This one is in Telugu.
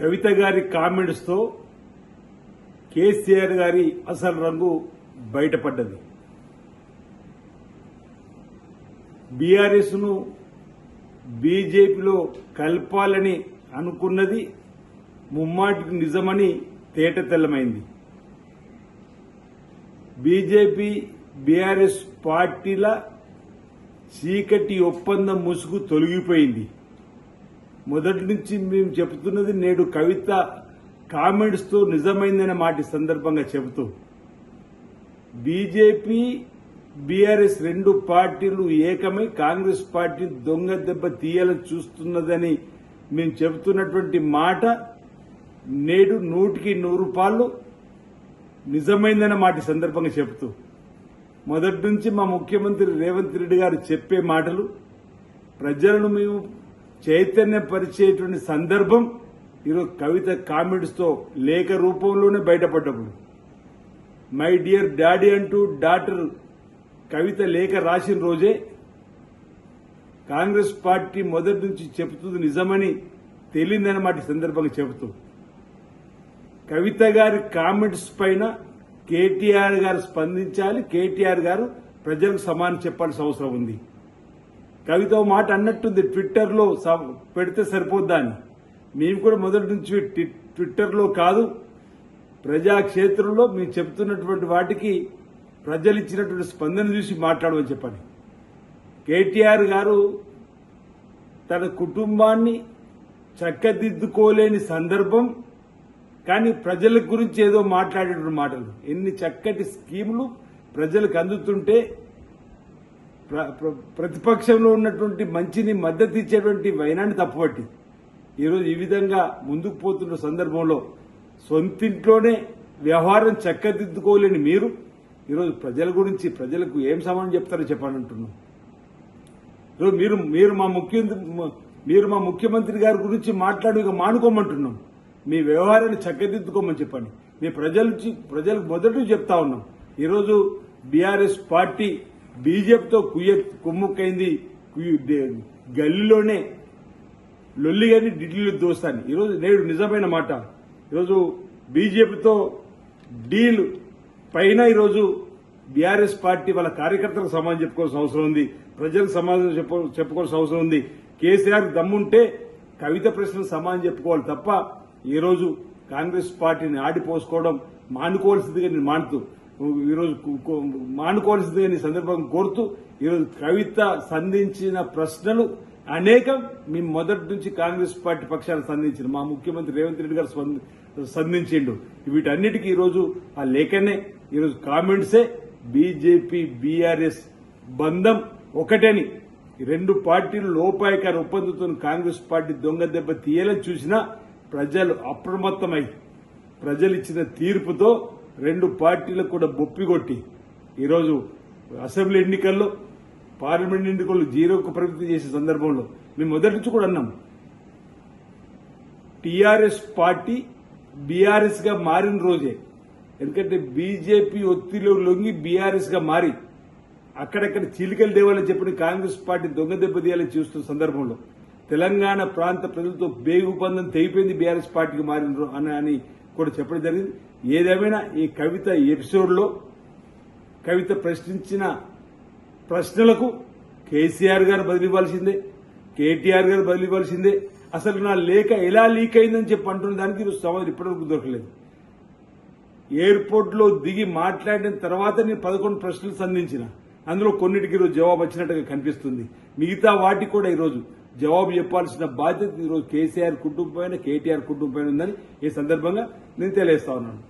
కవిత గారి కామెంట్స్తో కేసీఆర్ గారి అసలు రంగు బయటపడ్డది. బీఆర్ఎస్ను బీజేపీలో కలపాలని అనుకున్నది ముమ్మాటికి నిజమని తేట తెల్లమైంది. బీజేపీ బీఆర్ఎస్ పార్టీల చీకటి ఒప్పందం ముసుగు తొలగిపోయింది. మొదటి నుంచి మేము చెబుతున్నది నేడు కవిత కామెంట్స్తో నిజమైందనే మాట సందర్భంగా చెబుతూ బీజేపీ బీఆర్ఎస్ రెండు పార్టీలు ఏకమై కాంగ్రెస్ పార్టీ దొంగ దెబ్బ తీయాలని చూస్తున్నదని మేము చెబుతున్నటువంటి మాట నేడు నూటికి నూరు రూపాయలు నిజమైందన్న మాట సందర్భంగా చెబుతూ మొదటి నుంచి మా ముఖ్యమంత్రి రేవంత్ రెడ్డి గారు చెప్పే మాటలు ప్రజలను మేము చైతన్యపరిచేటువంటి సందర్భం ఈరోజు కవిత కామెంట్స్తో లేఖ రూపంలోనే బయటపడ్డప్పుడు మై డియర్ డాడీ అంటూ డాక్టర్ కవిత లేఖ రాసిన రోజే కాంగ్రెస్ పార్టీ మొదటి నుంచి చెబుతుంది నిజమని తెలియదన్నమాట సందర్భంగా చెబుతూ. కవిత గారి కామెంట్స్ పైన కేటీఆర్ గారు స్పందించాలి కేటీఆర్ గారు ప్రజలకు సమానం చెప్పాల్సిన అవసరం ఉంది. కవిత మాట అన్నట్టుంది. ట్విట్టర్లో స- పెడితే సరిపోద్దాన్ని మేము కూడా మొదటి నుంచి ట్వి- ట్విట్టర్లో కాదు ప్రజాక్షేత్రంలో మేము చెప్తున్నటువంటి వాటికి ప్రజలు ఇచ్చినటువంటి స్పందన చూసి మాట్లాడమని చెప్పండి కేటీఆర్ గారు తన కుటుంబాన్ని చక్కదిద్దుకోలేని సందర్భం కానీ ప్రజల గురించి ఏదో మాట్లాడేటువంటి మాటలు. ఎన్ని చక్కటి స్కీములు ప్రజలకు అందుతుంటే ప్రతిపక్షంలో ఉన్నటువంటి మంచిని మద్దతు ఇచ్చేటువంటి వైనాన్ని తప్పుపట్టి ఈరోజు ఈ విధంగా ముందుకు పోతున్న సందర్భంలో సొంతింట్లోనే వ్యవహారం చక్కదిద్దుకోలేని మీరు ఈరోజు ప్రజల గురించి ప్రజలకు ఏం సమానం చెప్తారో చెప్పాలంటున్నాం. ఈరోజు మీరు మీరు మా ముఖ్యమంత్రి మీరు మా ముఖ్యమంత్రి గారి గురించి మాట్లాడు ఇక మానుకోమంటున్నాం. మీ వ్యవహారాన్ని చక్కదిద్దుకోమని చెప్పండి. మీ ప్రజలు ప్రజలకు మొదటి చెప్తా ఉన్నాం. ఈరోజు బీఆర్ఎస్ పార్టీ బీజేపీతో కుయ్య కుమ్ముక్కైంది కుయ్య- లొల్లి గల్లీలోనే లొల్లిగాని ఢిల్లీలో దోస్తాను. ఈరోజు నేడు నిజమైన మాట. ఈరోజు బీజేపీతో డీల్ పైన ఈరోజు బీఆర్ఎస్ పార్టీ వాళ్ళ కార్యకర్తలకు సమాధానం చెప్పుకోవాల్సిన అవసరం ఉంది. ప్రజలకు సమాధానం చెప్పుకోవాల్సిన అవసరం ఉంది. కేసీఆర్ దమ్ముంటే కవిత ప్రశ్నలు సమాధానం చెప్పుకోవాలి తప్ప ఈరోజు కాంగ్రెస్ పార్టీని ఆడిపోసుకోవడం మానుకోవాల్సిందిగా నేను మానుతూ ఈరోజు కు- సందర్భం మానుకోవాల్సిందిగా ఈ కోరుతూ ఈరోజు కవిత సంధించిన ప్రశ్నలు అనేకం మేము మొదటి నుంచి కాంగ్రెస్ పార్టీ పక్షాన్ని సంధించిన మా ముఖ్యమంత్రి రేవంత్ రెడ్డి గారు సంధించిండు. వీటన్నిటికీ ఈరోజు ఆ లేఖనే ఈరోజు కామెంట్సే. బీజేపీ బీఆర్ఎస్ బంధం ఒకటని రెండు పార్టీలు లోపాయకార ఒప్పందంతో కాంగ్రెస్ పార్టీ దొంగ దెబ్బ తీయాలని చూసినా ప్రజలు అప్రమత్తమై ప్రజలు ఇచ్చిన తీర్పుతో రెండు పార్టీలకు కూడా బొప్పిగొట్టి ఈరోజు అసెంబ్లీ ఎన్నికల్లో పార్లమెంట్ ఎన్నికల్లో జీరోకు పరిమితి చేసే సందర్భంలో మేము మొదటి నుంచి కూడా అన్నాం. టీఆర్ఎస్ పార్టీ బీఆర్ఎస్గా మారిన రోజే. ఎందుకంటే బీజేపీ ఒత్తిలో లొంగి బీఆర్ఎస్గా మారి అక్కడక్కడ చీలికలు దేవాలని చెప్పిన కాంగ్రెస్ పార్టీ దొంగ దెబ్బతీయాలని చూస్తున్న సందర్భంలో తెలంగాణ ప్రాంత ప్రజలతో బేగు తెగిపోయింది బీఆర్ఎస్ పార్టీకి మారిన అని అని కూడా చెప్పడం జరిగింది. ఏదేమైనా ఈ కవిత ఎపిసోడ్లో కవిత ప్రశ్నించిన ప్రశ్నలకు కేసీఆర్ గారు బదిలివ్వాల్సిందే కేటీఆర్ గారు బదిలివ్వాల్సిందే అసలు నా లేఖ ఎలా లీక్ అయిందని చెప్పి అంటున్న దానికి ఈరోజు సమాధానం ఇప్పటివరకు దొరకలేదు. ఎయిర్పోర్ట్లో దిగి మాట్లాడిన తర్వాత నేను పదకొండు ప్రశ్నలు సంధించిన. అందులో కొన్నిటికి ఈరోజు జవాబు వచ్చినట్టుగా కనిపిస్తుంది. మిగతా వాటికి కూడా ఈరోజు జవాబు చెప్పాల్సిన బాధ్యత ఈరోజు కేసీఆర్ కుటుంబం పైన కేటీఆర్ కుటుంబం పైన ఉందని ఈ సందర్భంగా నేను తెలియజేస్తా ఉన్నాను.